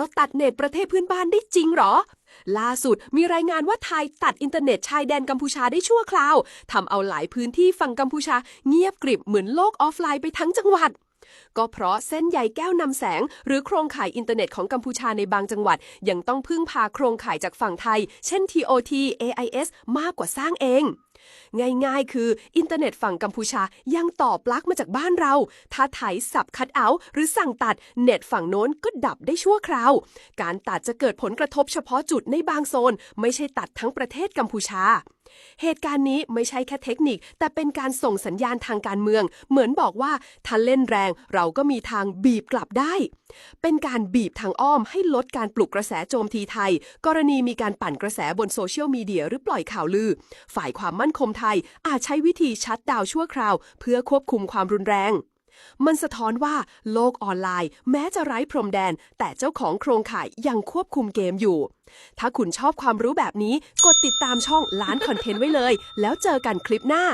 เราตัดเน็ตประเทศเพื่อนบ้านได้จริงเหรอ ล่าสุดมีรายงานว่าไทยตัดอินเทอร์เน็ตชายแดนกัมพูชาได้ชั่วคราวทำเอาหลายพื้นที่ฝั่งกัมพูชาเงียบกริบเหมือนโลกออฟไลน์ไปทั้งจังหวัดก็เพราะเส้นใยแก้วนำแสง หรือโครงข่ายอินเทอร์เน็ตของกัมพูชาในบางจังหวัด ยังต้องพึ่งพาโครงข่ายจากฝั่งไทย เช่น TOT AIS มากกว่าสร้างเอง ง่ายๆ คืออินเทอร์เน็ตฝั่งกัมพูชายังต่อปลั๊กมาจากบ้านเรา ถ้าไถสับคัดเอา หรือสั่งตัดเน็ตฝั่งโน้นก็ดับได้ชั่วคราว การตัดจะเกิดผลกระทบเฉพาะจุดในบางโซน ไม่ใช่ตัดทั้งประเทศกัมพูชา เหตุการณ์นี้ไม่ใช่แค่เทคนิค แต่เป็นการส่งสัญญาณทางการเมือง เหมือนบอกว่าถ้าเล่นแรงเราก็มีทางบีบกลับได้ เป็นการบีบทางอ้อมให้ลดการปลุกกระแสโจมตีไทย กรณีมีการปั่นกระแสบนโซเชียลมีเดียหรือปล่อยข่าวลือ ฝ่ายความมั่นคมไทยอาจใช้วิธีชัดดาวชั่วคราว เพื่อควบคุมความรุนแรง มันสะท้อนว่าโลกออนไลน์ แม้จะไร้พรมแดน แต่เจ้าของโครงข่ายยังควบคุมเกมอยู่ ถ้าคุณชอบความรู้แบบนี้ กดติดตามช่องล้านคอนเทนต์ไว้เลย แล้วเจอกันคลิปหน้า